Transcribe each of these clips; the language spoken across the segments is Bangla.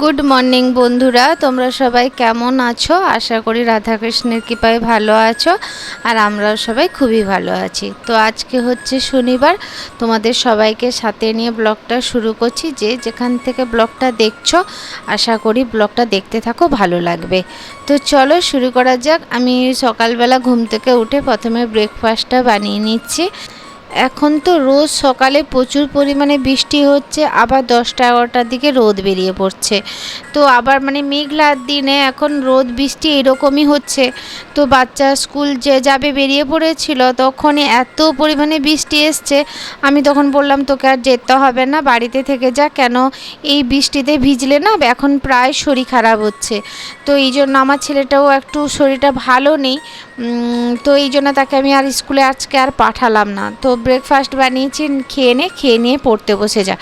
গুড মর্নিং বন্ধুরা, তোমরা সবাই কেমন আছো? আশা করি রাধাকৃষ্ণের কৃপায় ভালো আছো আর আমরাও সবাই খুবই ভালো আছি। তো আজকে হচ্ছে শনিবার, তোমাদের সবাইকে সাথে নিয়ে ব্লগটা শুরু করছি। যে যেখান থেকে ব্লগটা দেখছ, আশা করি ব্লগটা দেখতে থাকো, ভালো লাগবে। তো চলো শুরু করা যাক। আমি সকালবেলা ঘুম থেকে উঠে প্রথমে ব্রেকফাস্টটা বানিয়ে নিচ্ছি। এখন তো রোজ সকালে প্রচুর পরিমাণে বৃষ্টি হচ্ছে, আবার দশটা এগারোটার দিকে রোদ বেরিয়ে পড়ছে। তো আবার মানে মেঘলার দিনে এখন রোদ বৃষ্টি এরকমই হচ্ছে। তো বাচ্চা স্কুল যে যাবে বেরিয়ে পড়েছিল, তখনই এত পরিমাণে বৃষ্টি এসছে। আমি তখন বললাম, তোকে আর যেতে হবে না, বাড়িতে থেকে যা, কেন এই বৃষ্টিতে ভিজলে না এখন প্রায় শরীর খারাপ হচ্ছে। তো এই জন্য আমার ছেলেটাও একটু শরীরটা ভালো নেই। তো এই জন্য তাকে আমি আর স্কুলে আজকে আর পাঠালাম না। তো ব্রেকফাস্ট বানিয়েছি, খেয়ে নে, খেয়ে নিয়ে পড়তে বসে যা।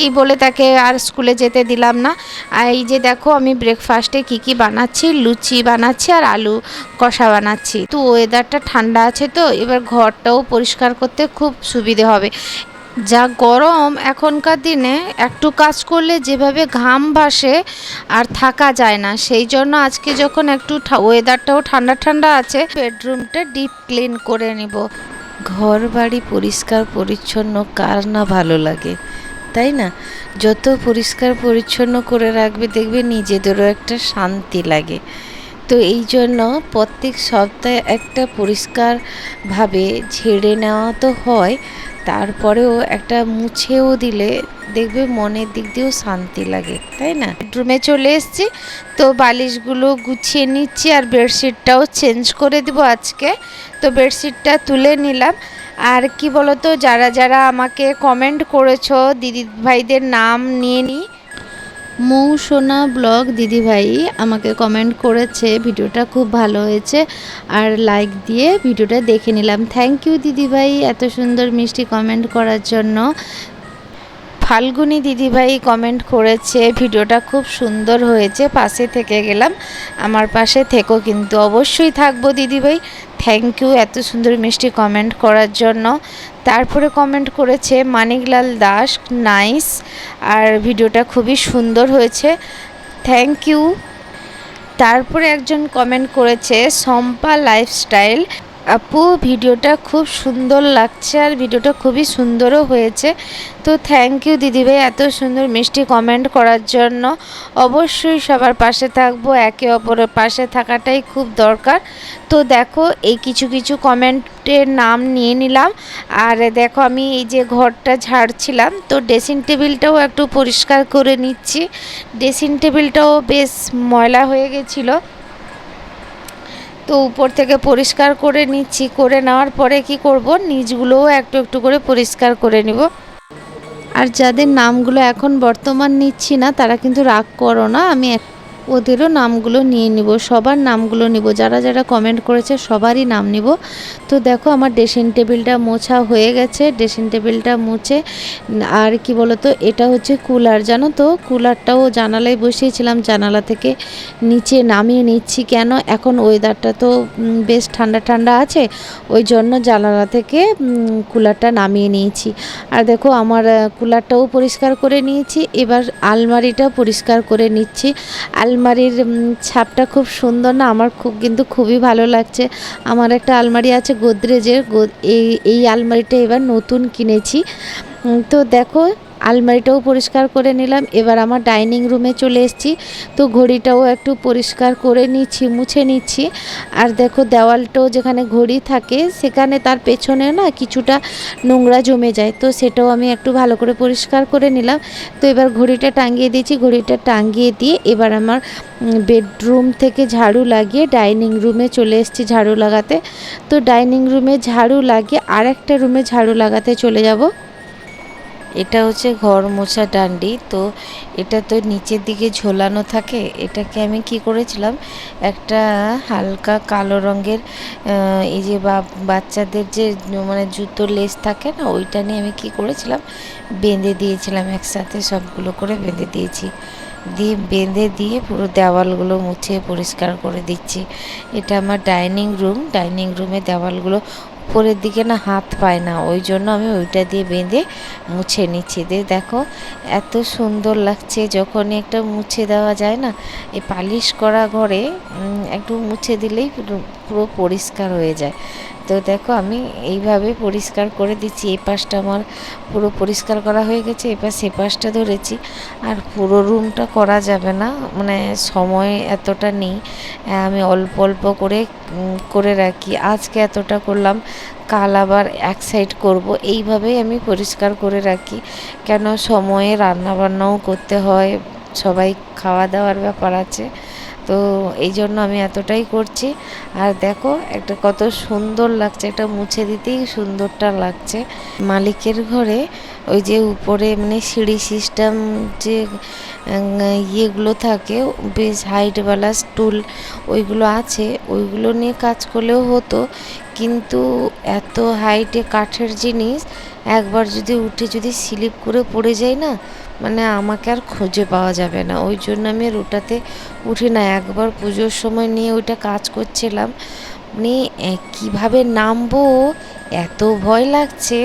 এই বলে তাকে আর স্কুলে যেতে দিলাম না। আর এই যে দেখো, আমি ব্রেকফাস্টে কি কি বানাচ্ছি? লুচি বানাচ্ছি আর আলু কষা বানাচ্ছি। তো ওয়েদারটা ঠান্ডা আছে তো, এবার ঘরটাও পরিষ্কার করতে খুব সুবিধে হবে। যা গরম এখনকার দিনে, একটু কাজ করলে যেভাবে ঘাম ভাসে আর থাকা যায় না। সেই জন্য আজকে যখন একটু ওয়েদারটাও ঠান্ডা ঠান্ডা আছে বেডরুমটা ডিপ ক্লিন করে নিব। ঘর বাড়ি পরিষ্কার পরিচ্ছন্ন, কার না ভালো লাগে, তাই না? যত পরিষ্কার পরিচ্ছন্ন করে রাখবে, দেখবে নিজেদেরও একটা শান্তি লাগে। তো এই জন্য প্রত্যেক সপ্তাহে একটা পরিষ্কারভাবে ঝেড়ে নেওয়া তো হয়, তারপরেও একটা মুছেও দিলে দেখবে মনের দিক দিয়েও শান্তি লাগে, তাই না? বেডরুমে চলে এসেছি, তো বালিশগুলো গুছিয়ে নিচ্ছি আর বেডশিটটাও চেঞ্জ করে দিব আজকে। তো বেডশিটটা তুলে নিলাম, আর কি বলতো, যারা যারা আমাকে কমেন্ট করেছ দিদি ভাইদের নাম নিয়ে নিই মৌ সোনা ব্লগ, দিদিভাই আমাকে কমেন্ট করেছে, ভিডিওটা খুব ভালো হয়েছে। আর লাইক দিয়ে ভিডিওটা দেখে নিলাম। থ্যাংক ইউ দিদিভাই, এত সুন্দর মিষ্টি কমেন্ট করার জন্য। ফাল্গুনি দিদিভাই কমেন্ট করেছে, ভিডিওটা খুব সুন্দর হয়েছে, পাশে থেকে গেলাম। আমার পাশে থেকো কিন্তু অবশ্যই থাকব দিদিভাই। থ্যাংক ইউ এত সুন্দর মিষ্টি কমেন্ট করার জন্য। তারপরে কমেন্ট করেছে মানিকলাল দাস নাইস আর ভিডিওটা খুবই সুন্দর হয়েছে থ্যাংক ইউ তারপরে একজন কমেন্ট করেছে, সম্পা লাইফস্টাইল আপু, ভিডিওটা খুব সুন্দর লাগছে আর ভিডিওটা খুবই সুন্দরও হয়েছে। তো থ্যাংক ইউ দিদিভাই এত সুন্দর মিষ্টি কমেন্ট করার জন্য। অবশ্যই সবার পাশে থাকব, একে অপরের পাশে থাকাটাই খুব দরকার। তো দেখো, এই কিছু কিছু কমেন্টের নাম নিয়ে নিলাম। আর দেখো, আমি এই যে ঘরটা ঝাড়ছিলাম, তো ড্রেসিং টেবিলটাও একটু পরিষ্কার করে নিচ্ছি। ড্রেসিং টেবিলটাও বেশ ময়লা হয়ে গেছিল। তো উপর থেকে পরিষ্কার করে নিচ্ছি, করে নেওয়ার পরে কি করব? নিচগুলোও একটু একটু করে পরিষ্কার করে নিব। আর যাদের নামগুলো এখন বর্তমান নিচ্ছি না, তারা কিন্তু রাগ করো না, আমি এক- ওদেরও নামগুলো নিয়ে নিব, সবার নামগুলো নিব, যারা যারা কমেন্ট করেছে সবারই নাম নিব। তো দেখো আমার ড্রেসিং টেবিলটা মোছা হয়ে গেছে ড্রেসিং টেবিলটা মুছে, আর কি বলতো, এটা হচ্ছে কুলার, জানো তো? কুলারটাও জানালায় বসিয়েছিলাম, জানালা থেকে নিচে নামিয়ে নিচ্ছি কেন? এখন ওয়েদারটা তো বেশ ঠান্ডা ঠান্ডা আছে, ওই জন্য জানালা থেকে কুলারটা নামিয়ে নিয়েছি। আর দেখো আমার কুলারটাও পরিষ্কার করে নিয়েছি, এবার আলমারিটাও পরিষ্কার করে নিচ্ছি। আলমারির ছাপটা খুব সুন্দর না? আমার খুব কিন্তু খুবই ভালো লাগছে। আমার একটা আলমারি আছে গোদরেজের। এই এই আলমারিটা এবার নতুন কিনেছি। তো দেখো আলমারিটাও পরিষ্কার করে নিলাম। এবার আমার ডাইনিং রুমে চলে এসেছি। তো ঘড়িটাও একটু পরিষ্কার করে নিচ্ছি, মুছে নিচ্ছি। আর দেখো দেওয়ালটাও যেখানে ঘড়ি থাকে, সেখানে তার পেছনে না কিছুটা নোংরা জমে যায়। তো সেটাও আমি একটু ভালো করে পরিষ্কার করে নিলাম। তো এবার ঘড়িটা টাঙিয়ে দিয়েছি। ঘড়িটা টাঙিয়ে দিয়ে এবার আমার বেডরুম থেকে ঝাড়ু লাগিয়ে ডাইনিং রুমে চলে এসেছি ঝাড়ু লাগাতে। তো ডাইনিং রুমে ঝাড়ু লাগিয়ে আরেকটা রুমে ঝাড়ু লাগাতে চলে যাব। এটা হচ্ছে ঘর মোছা ডান্ডি, তো এটা তো নিচের দিকে ঝোলানো থাকে। এটাকে আমি কি করেছিলাম? একটা হালকা কালো রঙের এই যে বাচ্চাদের যে মানে জুতো লেস থাকে না, ওইটা নিয়ে আমি কি করেছিলাম? বেঁধে দিয়েছিলাম একসাথে, সবগুলো করে বেঁধে দিয়েছি। দিয়ে বেঁধে দিয়ে পুরো দেওয়ালগুলো মুছে পরিষ্কার করে দিচ্ছি। এটা আমার ডাইনিং রুম, ডাইনিং রুমে দেওয়ালগুলো উপরের দিকে না হাত পায় না, ওই জন্য আমি ওইটা দিয়ে বেঁধে মুছে নিচ্ছি। দিয়ে দেখো, এত সুন্দর লাগছে, যখনই একটা মুছে দেওয়া যায় না, এই পালিশ করা ঘরে একটু মুছে দিলেই পুরো- পুরো পরিষ্কার হয়ে যায়। তো দেখো আমি এইভাবে পরিষ্কার করে দিচ্ছি। এই পাশটা আমার পুরো পরিষ্কার করা হয়ে গেছে। এবার সে পাশটা ধরেছি। আর পুরো রুমটা করা যাবে না। মানে সময় এতটা নেই। আমি অল্প অল্প করে করে রাখি। আজকে এতটা করলাম। কাল আবার এক সাইড করব। এইভাবেই আমি পরিষ্কার করে রাখি। কেন? সময়ে রান্না বান্নাও করতে হয়। সবাই খাওয়া দাওয়ার ব্যাপার আছে। তো এই জন্য আমি এতটাই করছি। আর দেখো, একটা কত সুন্দর লাগছে, এটা মুছে দিতেই সুন্দরটা লাগছে। মালিকের ঘরে ওই যে উপরে মানে সিঁড়ি সিস্টেম যে ইয়েগুলো থাকে, বেশ হাইটওয়ালা স্টুল ওইগুলো আছে, ওইগুলো নিয়ে কাজ করলেও হতো। কিন্তু এত হাইটে কাঠের জিনিস একবার যদি উঠে যদি স্লিপ করে পড়ে যাই না মানে আমাকে আর খুঁজে পাওয়া যাবে না। ওই জন্য আমি আর ওটাতে উঠি না। একবার পুজোর সময় নিয়ে ওইটা কাজ করছিলাম। মানে কীভাবে নামবো? এত ভয় লাগছে।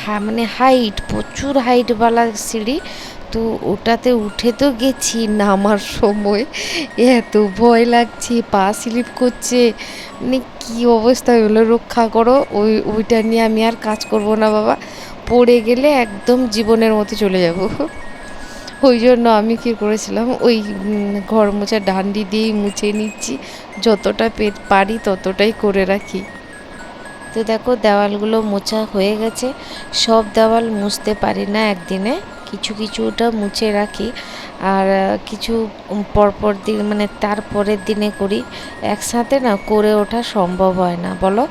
হ্যাঁ মানে হাইট প্রচুর হাইটওয়ালা সিঁড়ি। তো ওটাতে উঠে তো গেছি, নামার সময়। এত ভয় লাগছে, পা স্লিপ করছে। মানে কী অবস্থা হলো রক্ষা করো, ওই, ওইটা নিয়ে আমি আর কাজ করব না বাবা। পড়ে গেলে একদম জীবনের মতো চলে যাব। ওই জন্য আমি কী করেছিলাম, ওই ঘর মোছা ডান্ডি দিয়েই মুছে নিচ্ছি। যতটা পেট পারি ততটাই করে রাখি। তো দেখো, দেওয়ালগুলো মোছা হয়ে গেছে। সব দেওয়াল মুছতে পারি না একদিনে। কিছু কিছুটা মুছে রাখি। আর কিছু পরপর দিন মানে তারপরের দিনে করি। একসাথে না করে ওঠা সম্ভব হয় না, বলো?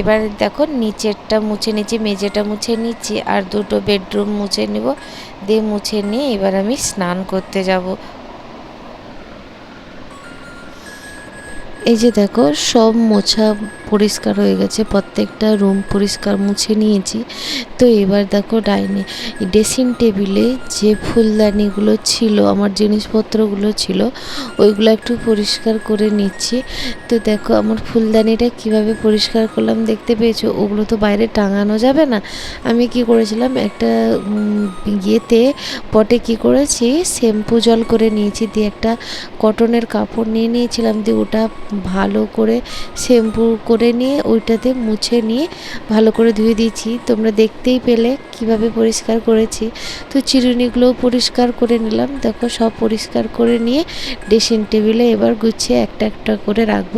এবার দেখো, নিচেরটা মুছে নিচ্ছি, মেঝেটা মুছে নিচ্ছি, আর দুটো বেডরুম মুছে নিব। দিয়ে মুছে নিয়ে এবার আমি স্নান করতে যাব। এই যে দেখো, সব মোছা পরিষ্কার হয়ে গেছে, প্রত্যেকটা রুম পরিষ্কার মুছে নিয়েছি। তো এবার দেখো ডাইনি ড্রেসিং টেবিলে যে ফুলদানিগুলো ছিল, আমার জিনিসপত্রগুলো ছিল, ওইগুলো একটু পরিষ্কার করে নিচ্ছি। তো দেখো আমার ফুলদানিটা কীভাবে পরিষ্কার করলাম দেখতে পেয়েছ? ওগুলো তো বাইরে টাঙানো যাবে না। আমি কি করেছিলাম, একটা ইয়েতে পটে কি করেছি, শ্যাম্পু জল করে নিয়েছি, দিয়ে একটা কটনের কাপড় নিয়ে নিয়েছিলাম, দিয়ে ওটা ভালো করে শ্যাম্পু করে নিয়ে ওইটাতে মুছে নিয়ে ভালো করে ধুয়ে দিয়েছি। তোমরা দেখতেই পেলে কীভাবে পরিষ্কার করেছি। তো চিরুনিগুলোও পরিষ্কার করে নিলাম। দেখো সব পরিষ্কার করে নিয়ে ড্রেসিং টেবিলে এবার গুছিয়ে একটা একটা করে রাখব।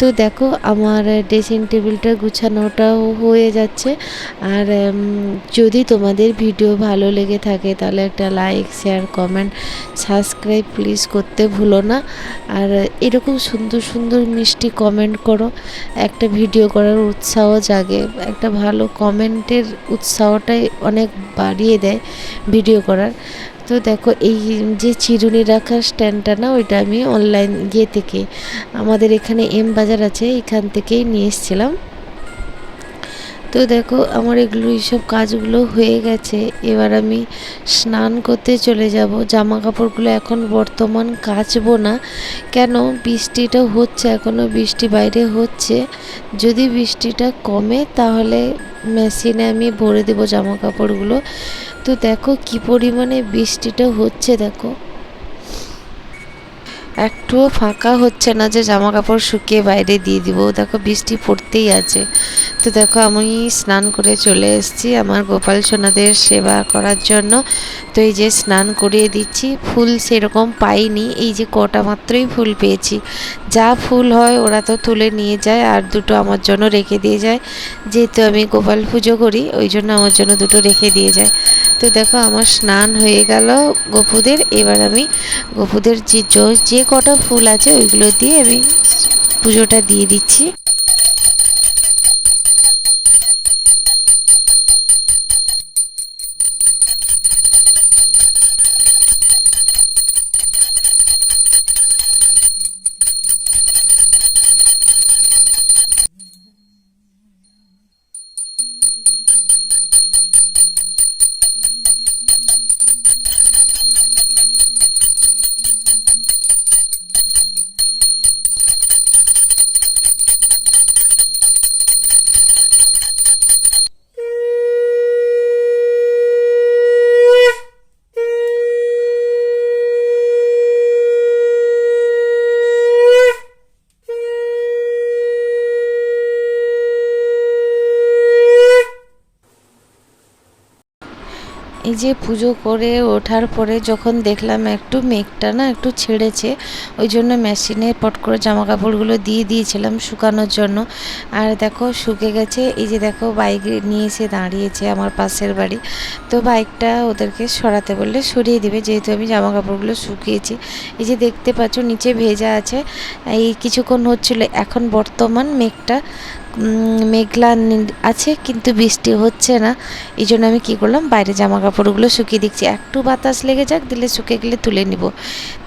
তো দেখো, আমার ড্রেসিং টেবিলটা গুছানোটাও হয়ে যাচ্ছে। আর যদি তোমাদের ভিডিও ভালো লেগে থাকে, তাহলে একটা like share comment subscribe please করতে ভুলো না। আর এরকম সুন্দর সুন্দর মিষ্টি কমেন্ট করো। একটা ভিডিও করার উৎসাহ জাগে। একটা ভালো কমেন্টের উৎসাহটাই অনেক বাড়িয়ে দেয় ভিডিও করার। তো দেখো, এই যে চিরুনি রাখার স্ট্যান্ডটা না, ওইটা আমি অনলাইন ইয়ে থেকে আমাদের এখানে এম বাজার আছে, এখান থেকেই নিয়ে এসেছিলাম। তো দেখো, আমার এগুলো, এইসব কাজগুলো হয়ে গেছে। এবার আমি স্নান করতে চলে যাব। জামা কাপড়গুলো এখন বর্তমান কাচবো না। কেন? বৃষ্টিটা হচ্ছে এখনও বৃষ্টি বাইরে হচ্ছে। যদি বৃষ্টিটা কমে, তাহলে মেশিনে আমি ভরে দেবো জামা কাপড়গুলো তো দেখো কি পরিমাণে বৃষ্টিটা হচ্ছে দেখো। একটুও ফাঁকা হচ্ছে না যে জামা কাপড় শুকিয়ে বাইরে দিয়ে দিব। দেখো বৃষ্টি পড়তেই আছে। তো দেখো আমি স্নান করে চলে এসেছি আমার গোপাল সোনাদের সেবা করার জন্য। তো এই যে স্নান করিয়ে দিচ্ছি, ফুল সেরকম পাইনি। এই যে কটা মাত্রই ফুল পেয়েছি। যা ফুল হয় ওরা তো তুলে নিয়ে যায় আর দুটো আমার জন্য রেখে দিয়ে যায়। যেহেতু আমি গোপাল পুজো করি, ওই জন্য আমার জন্য দুটো রেখে দিয়ে যায়। তো দেখো আমার স্নান হয়ে গেল গপুদের। এবার আমি গপুদের যে যে কটা ফুল আছে ওইগুলো দিয়ে আমি পুজোটা দিয়ে দিচ্ছি। এই যে পুজো করে ওঠার পরে যখন দেখলাম একটু মেঘটা না একটু ছেড়েছে, ওই জন্য মেশিনে পট করে জামা কাপড়গুলো দিয়ে দিয়েছিলাম শুকানোর জন্য। আর দেখো শুকে গেছে, এই যে দেখো বাইক নিয়ে এসে দাঁড়িয়েছে আমার পাশের বাড়ি। তো বাইকটা ওদেরকে সরাতে বললে সরিয়ে দিবে, যেহেতু আমি জামা কাপড়গুলো শুকিয়েছি। এই যে দেখতে পাচ্ছ নিচে ভেজা আছে, এই কিছুক্ষণ হচ্ছিল, এখন বর্তমান মেঘটা মেঘলা আছে, কিন্তু বৃষ্টি হচ্ছে না। এই জন্য আমি কী করলাম, বাইরে জামা কাপড়গুলো শুকিয়ে দিচ্ছি। একটু বাতাস লেগে যাক, দিলে শুকিয়ে গেলে তুলে নিব।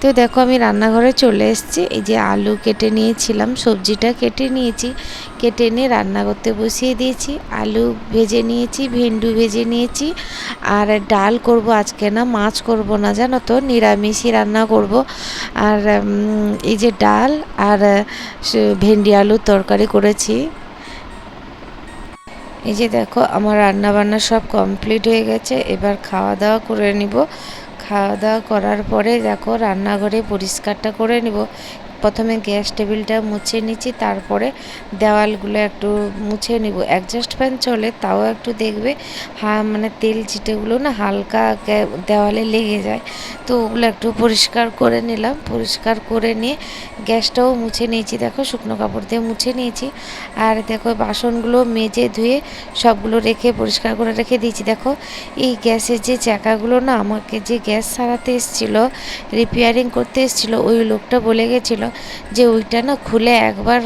তো দেখো, আমি রান্নাঘরে চলে এসেছি। এই যে আলু কেটে নিয়েছিলাম, সবজিটা কেটে নিয়েছি। কেটে নিয়ে রান্না করতে বসিয়ে দিয়েছি। আলু ভেজে নিয়েছি, ভেন্ডু ভেজে নিয়েছি। আর ডাল করব আজকে না, মাছ করব না, জানো তো? নিরামিষই রান্না করব। আর এই যে ডাল আর ভেন্ডি আলুর তরকারি করেছি। এই যে দেখো, আমার রান্না বান্না সব কমপ্লিট হয়ে গেছে। এবার খাওয়া দাওয়া করে নিব। খাওয়া দাওয়া করার পরে দেখো, রান্নাঘরে পরিষ্কারটা করে নিব। প্রথমে গ্যাস টেবিলটা মুছে নিচ্ছি, তারপরে দেওয়ালগুলো একটু মুছে নিব। অ্যাডজাস্ট ফ্যান চলে, তাও একটু দেখবে, হা মানে তেল চিটেগুলো না হালকা দেওয়ালে লেগে যায়। তো ওগুলো একটু পরিষ্কার করে নিলাম। পরিষ্কার করে নিয়ে গ্যাসটাও মুছে নিয়েছি। দেখো, শুকনো কাপড় দিয়ে মুছে নিয়েছি। আর দেখো, বাসনগুলো মেজে ধুয়ে সবগুলো রেখে, পরিষ্কার করে রেখে দিয়েছি। দেখো, এই গ্যাসের যে চাকাগুলো না, আমাকে যে গ্যাস সারাতে এসেছিল রিপেয়ারিং করতে এসেছিল, ওই লোকটা বলে গেছিল যে ওইটা না খুলে একবার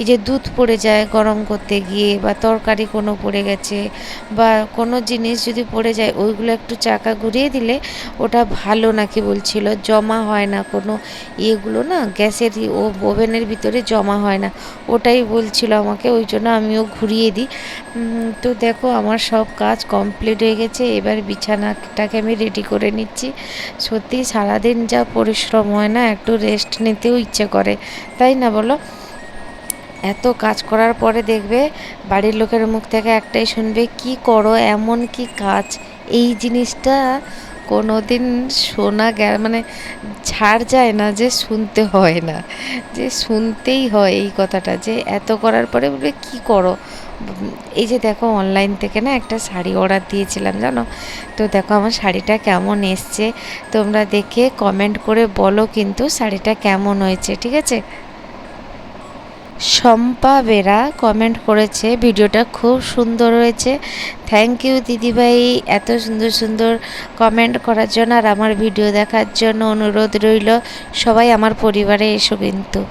এই যে দুধ পড়ে যায় গরম করতে গিয়ে বা তরকারি কোনো পড়ে গেছে বা কোনো জিনিস যদি পড়ে যায়, ওইগুলো একটু চাকা ঘুরিয়ে দিলে ওটা ভালো নাকি বলছিল, জমা হয় না কোনো ইয়েগুলো না, গ্যাসের ও ওভেনের ভিতরে জমা হয় না। ওটাই বলছিল আমাকে, ওই জন্য আমিও ঘুরিয়ে দিই। তো দেখো আমার সব কাজ কমপ্লিট হয়ে গেছে, এবার বিছানাটাকে আমি রেডি করে নিচ্ছি। সত্যি সারাদিন যা পরিশ্রম হয় না, একটু রেস্ট নিতেও ইচ্ছে করে। তাই না বলো? এত কাজ করার পরে দেখবে বাড়ির লোকের মুখ থেকে একটাই শুনবে, কি করো? এমন কি কাজ? এই জিনিসটা কোনো দিন শোনা গেল মানে ছাড় যায় না যে শুনতে হয় না। যে শুনতেই হয় এই কথাটা, যে এত করার পরে বলবে, কি করো? এই যে দেখো অনলাইন থেকে না একটা শাড়ি অর্ডার দিয়েছিলাম, জানো? তো দেখো আমার শাড়িটা কেমন এসছে, তোমরা দেখে কমেন্ট করে বলো কিন্তু শাড়িটা কেমন হয়েছে, ঠিক আছে? শম্পা বেরা কমেন্ট করেছে, ভিডিওটা খুব সুন্দর হয়েছে। থ্যাংক ইউ দিদিভাই, এত সুন্দর সুন্দর কমেন্ট করার জন্য আর আমার ভিডিও দেখার জন্য অনুরোধ রইল। সবাই আমার পরিবারে এসো কিন্তু।